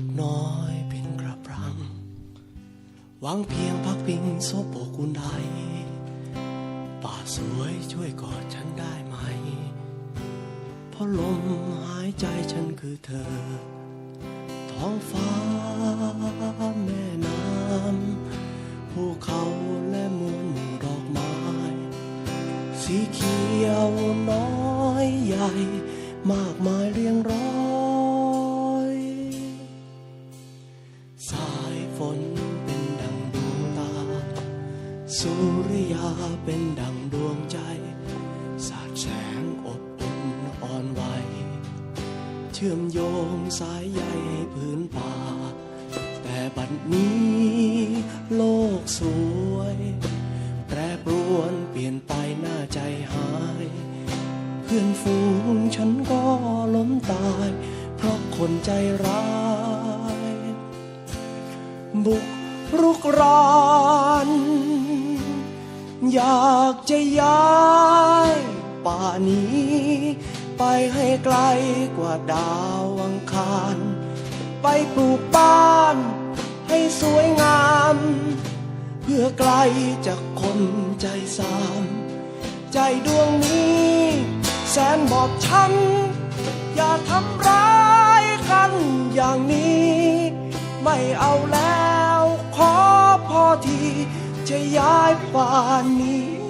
กน้อยเป็นกระปรังหวังเพียงพักพิงโซโปกุนใดป่าสวยช่วยกอดฉันได้ไหม เพราะลมหายใจฉันคือเธอ ท้องฟ้าแม่น้ำภูเขาและมวลหมู่ดอกไม้ สีเขียวน้อยใหญ่มากมาย สุริยาเป็นดังดวงใจ สาดแสงอบอุ่นอ่อนไหว เชื่อมโยงสายใยให้พื้นป่า แต่บัดนี้โลกสวย แปรปรวนเปลี่ยนไปหน้าใจหาย เพื่อนฝูงฉันก็ล้มตาย เพราะคนใจร้าย บุกรุกราน อยากจะย้ายป่านี้ ไปให้ไกลกว่าดาวอังคาร ไปปลูกบ้านให้สวยงาม เพื่อไกลจากคนใจสาม ใจดวงนี้ แสนบอบช้ำอย่าทำร้ายกันอย่างนี้ ไม่เอาแล้วขอพอที จะย้ายป่านนี้